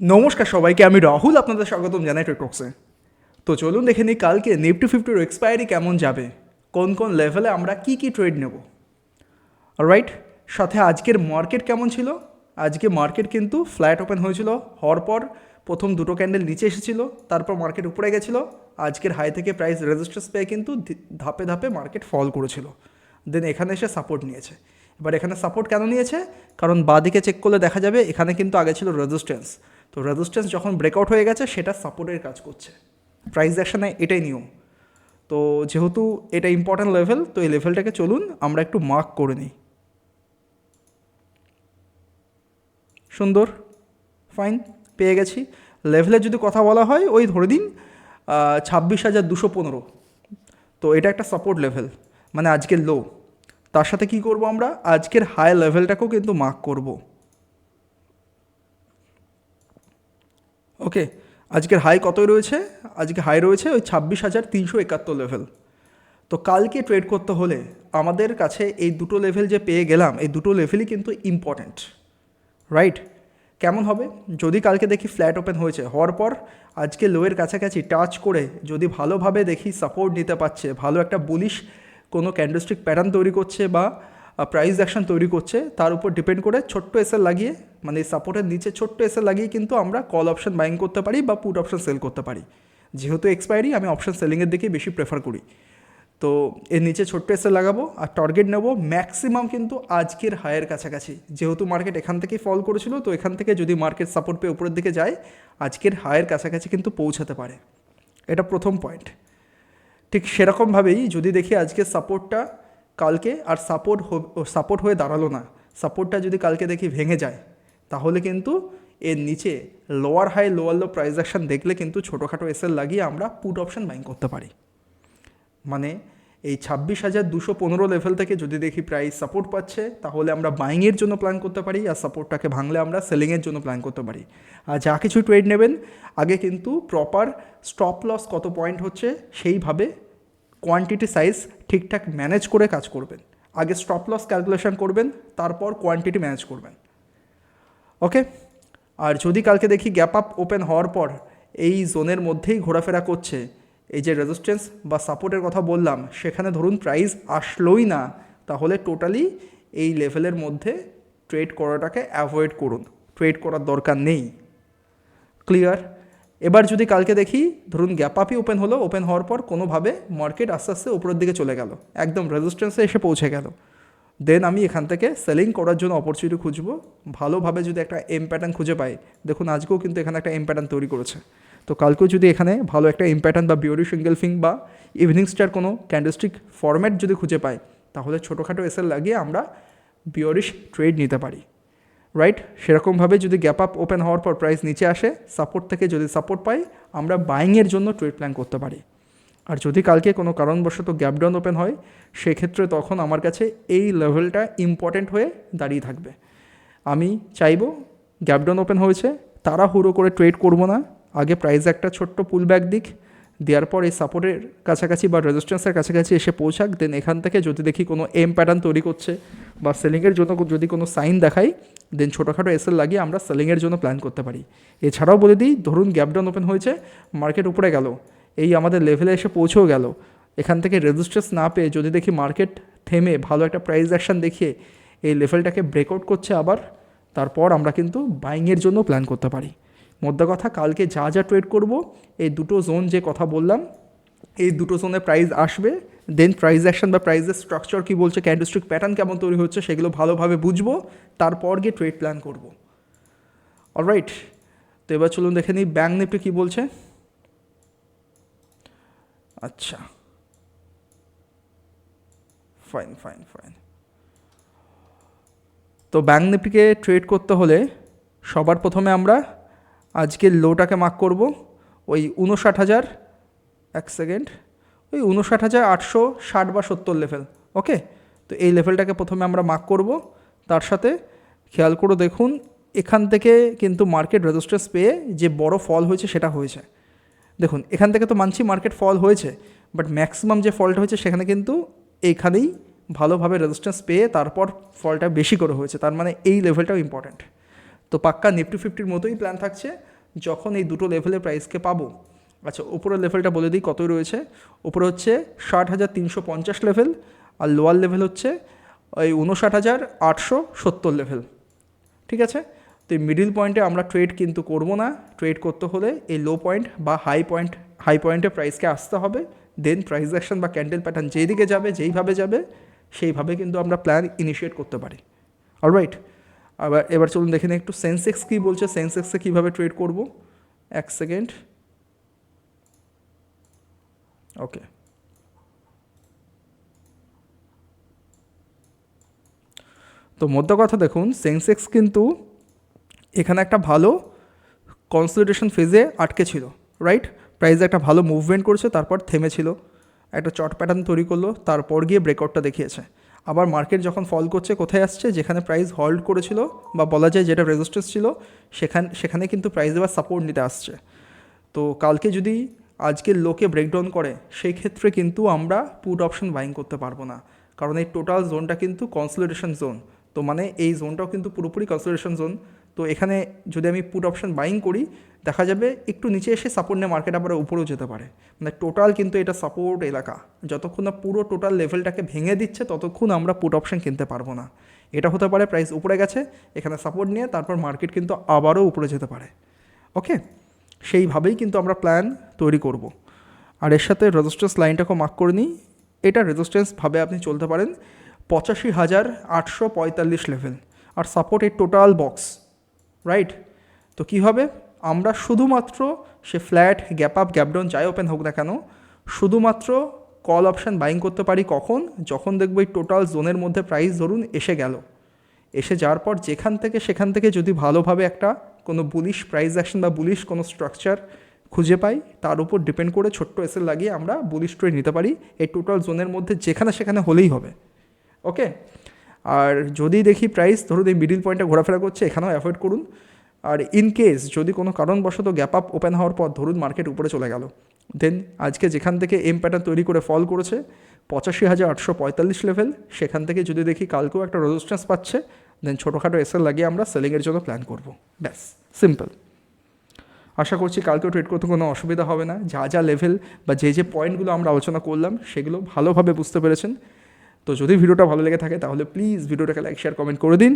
নমস্কার সবাইকে, আমি রাহুল, আপনাদের স্বাগতম জানাই টেকটক্সে তো চলুন দেখে নিই কালকে নিফটি ফিফটির এক্সপায়ারি কেমন যাবে, কোন কোন লেভেলে আমরা কি কি ট্রেড নেব। রাইট সাথে আজকের মার্কেট কেমন ছিল? আজকে মার্কেট কিন্তু ফ্ল্যাট ওপেন হয়েছিল, হওয়ার পর প্রথম দুটো ক্যান্ডেল নিচে এসেছিল, তারপর মার্কেট উপরে গেছিল, আজকের হাই থেকে প্রাইস রেজিস্ট্যান্স পেয়ে কিন্তু ধাপে ধাপে মার্কেট ফল করেছিল। দেন এখানে এসে সাপোর্ট নিয়েছে। এবার এখানে সাপোর্ট কেন নিয়েছে? কারণ বাদিকে চেক করলে দেখা যাবে, এখানে কিন্তু আগে ছিল রেজিস্ট্যান্স তো রেজিস্ট্যান্স যখন ব্রেকআউট হয়ে গেছে, সেটা সাপোর্টের কাজ করছে। প্রাইস অ্যাকশনে এটাই নিয়ম। তো যেহেতু এটা ইম্পর্ট্যান্ট লেভেল তো এই লেভেলটাকে চলুন, আমরা একটু মার্ক করে নিই। সুন্দর? ফাইন পেয়ে গেছি। লেভেলের যদি কথা বলা হয়, ওই ধরে দিন ছাব্বিশ হাজার দুশো পনেরো। তো এটা একটা সাপোর্ট লেভেল মানে আজকের লো তার সাথে কি করব আমরা? আজকের হাই লেভেলটাকেও কিন্তু মার্ক করব। ওকে আজকের হাই কতই রয়েছে? আজকে হাই রয়েছে ওই ছাব্বিশ হাজার তিনশো একাত্তর লেভেল তো কালকে ট্রেড করতে হলে আমাদের কাছে এই দুটো লেভেল যে পেয়ে গেলাম, এই দুটো লেভেলই কিন্তু ইম্পর্ট্যান্ট রাইট কেমন হবে? যদি কালকে দেখি ফ্ল্যাট ওপেন হয়েছে, হওয়ার পর আজকে লোয়ের কাছাকাছি টাচ করে যদি ভালোভাবে দেখি সাপোর্ট নিতে পারছে, ভালো একটা বুলিশ কোনো ক্যান্ডেলস্টিক প্যাটার্ন তৈরি করছে বা প্রাইস অ্যাকশন তৈরি করছে, তার উপর ডিপেন্ড করে ছোট্ট এসএল লাগিয়ে মানে এই সাপোর্টের নিচে ছোট্ট এসে লাগিয়ে কিন্তু আমরা কল অপশন বাইং করতে পারি বা পুট অপশন সেল করতে পারি। যেহেতু এক্সপায়ারি আমি অপশন সেলিংয়ের দিকেই বেশি প্রেফার করি। তো এর নিচে ছোট্ট এসে লাগাবো আর টার্গেট নেব ম্যাক্সিমাম কিন্তু আজকের হায়ের কাছাকাছি। যেহেতু মার্কেট এখান থেকেই ফল করেছিল, তো এখান থেকে যদি মার্কেট সাপোর্ট পেয়ে উপরের দিকে যায়, আজকের হায়ের কাছাকাছি কিন্তু পৌঁছাতে পারে। এটা প্রথম পয়েন্ট ঠিক সেরকমভাবেই যদি দেখি আজকে সাপোর্টটা কালকে আর সাপোর্ট সাপোর্ট হয়ে দাঁড়াল না সাপোর্টটা যদি কালকে দেখি ভেঙে যায় তাহলে কিন্তু এর নিচে lower high lower low price action দেখলে কিন্তু ছোটোখাটো এসএল লাগিয়ে আমরা পুট অপশন বাইং করতে পারি। মানে এই ছাব্বিশ হাজার দুশো পনেরো লেভেল থেকে যদি দেখি প্রাইস সাপোর্ট পাচ্ছে, তাহলে আমরা বাইংয়ের জন্য প্ল্যান করতে পারি আর সাপোর্টটাকে ভাঙলে আমরা সেলিংয়ের জন্য প্ল্যান করতে পারি। আর যা কিছু ট্রেড নেবেন, আগে কিন্তু প্রপার স্টপ লস কত পয়েন্ট হচ্ছে সেইভাবে কোয়ান্টিটি সাইজ ঠিকঠাক ম্যানেজ করে কাজ করবেন। আগে স্টপ লস ক্যালকুলেশন করবেন, তারপর কোয়ান্টিটি ম্যানেজ করবেন। ওকে আর যদি কালকে দেখি গ্যাপ আপ ওপেন হওয়ার পর এই জোনের মধ্যেই ঘোরাফেরা করছে, এই যে রেজিস্ট্যান্স বা সাপোর্টের কথা বললাম, সেখানে ধরুন প্রাইস আসলোই না, তাহলে টোটালি এই লেভেলের মধ্যে ট্রেড করাটাকে অ্যাভয়েড করুন। ট্রেড করার দরকার নেই। ক্লিয়ার এবার যদি কালকে দেখি, ধরুন গ্যাপ আপই ওপেন হলো ওপেন হওয়ার পর কোনোভাবে মার্কেট আস্তে আস্তে উপরের দিকে চলে গেল। একদম রেজিস্ট্যান্সে এসে পৌঁছে গেল। দেন আমি এখান থেকে সেলিং করার জন্য অপরচুনিটি খুঁজবো। ভালোভাবে যদি একটা এম প্যাটার্ন খুঁজে পাই, দেখুন আজকেও কিন্তু এখানে একটা এম প্যাটার্ন তৈরি করেছে। তো কালকেও যদি এখানে ভালো একটা এম প্যাটার্ন বা বিওরি সিঙ্গেল ফিং বা ইভিনিং স্টার কোনো ক্যান্ডেলস্টিক ফরম্যাট যদি খুঁজে পাই, তাহলে ছোটোখাটো এসএল লাগিয়ে আমরা বিওরিশ ট্রেড নিতে পারি। রাইট সেরকমভাবে যদি গ্যাপ আপ ওপেন হওয়ার পর প্রাইস নিচে আসে সাপোর্ট থেকে যদি সাপোর্ট পাই, আমরা বাইংয়ের জন্য ট্রেড প্ল্যান করতে পারি। আর যদি কালকে কোনো কারণবশত গ্যাপ ডাউন ওপেন হয়, সেক্ষেত্রে তখন আমার কাছে এই লেভেলটা ইম্পর্ট্যান্ট হয়ে দাঁড়িয়ে থাকবে। আমি চাইব গ্যাপ ডাউন ওপেন হয়েছে তারা হুড়ো করে ট্রেড করব না। আগে প্রাইস একটা ছোট্ট পুল ব্যাক দিক, দেওয়ার পর এই সাপোর্টের কাছাকাছি বা রেজিস্ট্যান্সের কাছাকাছি এসে পৌঁছাক দেন এখান থেকে যদি দেখি কোনো এম প্যাটার্ন তৈরি করছে বা সেলিংয়ের জন্য যদি কোনো সাইন দেখাই দেন ছোটোখাটো এসএল লাগিয়ে আমরা সেলিংয়ের জন্য প্ল্যান করতে পারি। এছাড়াও বলে দিই, ধরুন গ্যাপ ডাউন ওপেন হয়েছে মার্কেট উপরে গেল এই আমাদের লেভেলে এসে পৌঁছেও গেল। এখান থেকে রেজিস্ট্যান্স না পেয়ে যদি দেখি মার্কেট থেমে ভালো একটা প্রাইস অ্যাকশন দেখিয়ে এই লেভেলটাকে ব্রেকআউট করছে আবার, তারপর আমরা কিন্তু বাইংয়ের জন্য প্ল্যান করতে পারি। মোদ্দা কথা, কালকে যা যা ট্রেড করব, এই দুটো জোন যে কথা বললাম, এই দুটো জোনে প্রাইস আসবে দেন প্রাইস অ্যাকশন বা প্রাইসের স্ট্রাকচার কী বলছে ক্যান্ডেলস্টিক প্যাটার্ন কেমন তৈরি হচ্ছে, সেগুলো ভালোভাবে বুঝব, তারপর গিয়ে ট্রেড প্ল্যান করব। অলরাইট তো এবার চলুন দেখে নিই ব্যাঙ্ক নিফটি কী বলছে? আচ্ছা। ফাইন ফাইন ফাইন তো ব্যাঙ্ক নিফটিকে ট্রেড করতে হলে সবার প্রথমে আমরা আজকের লোটাকে মার্ক করব। ওই উনষাট হাজার, এক সেকেন্ড ওই উনষাট হাজার আটশো ষাট বা সত্তর লেভেল ওকে তো এই লেভেলটাকে প্রথমে আমরা মার্ক করব। তার সাথে খেয়াল করে দেখুন, এখান থেকে কিন্তু মার্কেট রেজিস্ট্রেন্স পেয়ে যে বড় ফল হয়েছে সেটা হয়েছে। দেখুন, এখান থেকে তো মানছি মার্কেট ফল হয়েছে বাট ম্যাক্সিমাম যে ফলটা হয়েছে, সেখানে কিন্তু এইখানেই ভালোভাবে রেজিস্ট্যান্স পেয়ে তারপর ফলটা বেশি করে হয়েছে। তার মানে এই লেভেলটাও ইম্পর্ট্যান্ট তো পাক্কা নিফটি ফিফটির মতোই প্ল্যান থাকছে, যখন এই দুটো লেভেলের প্রাইসকে পাবো। আচ্ছা উপরের লেভেলটা বলে দিই কতই রয়েছে। উপরে হচ্ছে ষাট হাজার তিনশো পঞ্চাশ লেভেল আর লোয়ার লেভেল হচ্ছে ওই উনষাট হাজার আটশো সত্তর লেভেল ঠিক আছে? তো এই মিডিল পয়েন্টে আমরা ট্রেড কিন্তু করব না। ট্রেড করতে হলে এই লো পয়েন্ট বা হাই পয়েন্ট হাই পয়েন্টে প্রাইসকে আসতে হবে। দেন প্রাইস অ্যাকশন বা ক্যান্ডেল প্যাটার্ন যেই দিকে যাবে, যেইভাবে যাবে, সেইভাবে কিন্তু আমরা প্ল্যান ইনিশিয়েট করতে পারি। অলরাইট আবার এবার চলুন দেখে একটু সেন্সেক্স কী বলছে। সেন্সেক্সে কীভাবে ট্রেড করব? এক সেকেন্ড ওকে তো মধ্য কথা দেখুন সেন্সেক্স কিন্তু এখানে একটা ভালো কনসলিডেশন ফেজে আটকে ছিল রাইট প্রাইসে একটা ভালো মুভমেন্ট করছে, তারপর থেমেছিল। একটা চট প্যাটার্ন তৈরি করল, তারপর গিয়ে ব্রেকআউটটা দেখিয়েছে। আবার মার্কেট যখন ফল করছে, কোথায় আসছে? যেখানে প্রাইস হল্ড করেছিল বা বলা যায় যেটা রেজিস্ট্যান্স ছিল, সেখান, সেখানে কিন্তু প্রাইস এবার সাপোর্ট নিতে আসছে। তো কালকে যদি আজকের লোকে ব্রেকডাউন করে, সেই ক্ষেত্রে কিন্তু আমরা পুট অপশন বাইং করতে পারব না। কারণ এই টোটাল জোনটা কিন্তু কনসলিডেশন জোন তো মানে এই জোনটাও কিন্তু পুরোপুরি কনসলিডেশন জোন তো এখানে যদি আমি পুট অপশন বাইং করি, দেখা যাবে একটু নিচে এসে সাপোর্ট নিয়ে মার্কেট আবার উপরেও যেতে পারে। মানে টোটাল কিন্তু এটা সাপোর্ট এলাকা। যতক্ষণ না পুরো টোটাল লেভেলটাকে ভেঙে দিচ্ছে, ততক্ষণ আমরা পুট অপশন কিনতে পারব না। এটা হতে পারে প্রাইস উপরে গেছে, এখানে সাপোর্ট নিয়ে তারপর মার্কেট কিন্তু আবারও উপরে যেতে পারে। ওকে সেইভাবেই কিন্তু আমরা প্ল্যান তৈরি করব। আর এর সাথে রেজিস্ট্যান্স লাইনটাকেও মার্ক করে নিই। এটা রেজিস্ট্যান্স ভাবে আপনি চলতে পারেন। পঁচাশি হাজার আটশো পঁয়তাল্লিশ লেভেল আর সাপোর্ট এই টোটাল বক্স রাইট তো কী হবে? আমরা শুধুমাত্র সে flat gap up gap down যাই ওপেন হোক না কেন, শুধুমাত্র কল অপশান বাইং করতে পারি কখন? যখন দেখব এই টোটাল জোনের মধ্যে প্রাইস ধরুন এসে গেল। এসে যাওয়ার পর যেখান থেকে সেখান থেকে যদি ভালোভাবে একটা কোনো বুলিশ প্রাইস অ্যাকশন বা বুলিশ কোনো স্ট্রাকচার খুঁজে পাই, তার উপর ডিপেন্ড করে ছোট্ট এসে লাগিয়ে আমরা বুলিশ ট্রেড নিতে পারি। এই টোটাল জোনের মধ্যে যেখানে সেখানে হলেই হবে। ওকে আর যদি দেখি প্রাইস ধরুন এই মিডিল পয়েন্টে ঘোরাফেরা করছে, এখানেও অ্যাভয়েড করুন। আর ইন কেস যদি কোনো কারণবশত গ্যাপ আপ ওপেন হওয়ার পর ধরুন মার্কেট উপরে চলে গেল দেন আজকে যেখান থেকে এম প্যাটার্ন তৈরি করে ফল করেছে, পঁচাশি হাজার আটশো পঁয়তাল্লিশ লেভেল সেখান থেকে যদি দেখি কালকেও একটা রেজিস্ট্যান্স পাচ্ছে দেন ছোটোখাটো এসএল লাগিয়ে আমরা সেলিংয়ের জন্য প্ল্যান করব। ব্যাস সিম্পল আশা করছি কালকেও ট্রেড করতে কোনো অসুবিধা হবে না। যা যা লেভেল বা যে যে পয়েন্টগুলো আমরা আলোচনা করলাম, সেগুলো ভালোভাবে বুঝতে পেরেছেন। তো যদি ভিডিওটা ভালো লেগে থাকে তাহলে প্লিজ ভিডিওটাকে লাইক শেয়ার কমেন্ট করে দিন।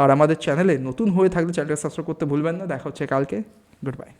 আর আমাদের চ্যানেলে নতুন হয়ে থাকলে চ্যানেলটা সাবস্ক্রাইব করতে ভুলবেন না। দেখা হচ্ছে কালকে। Good bye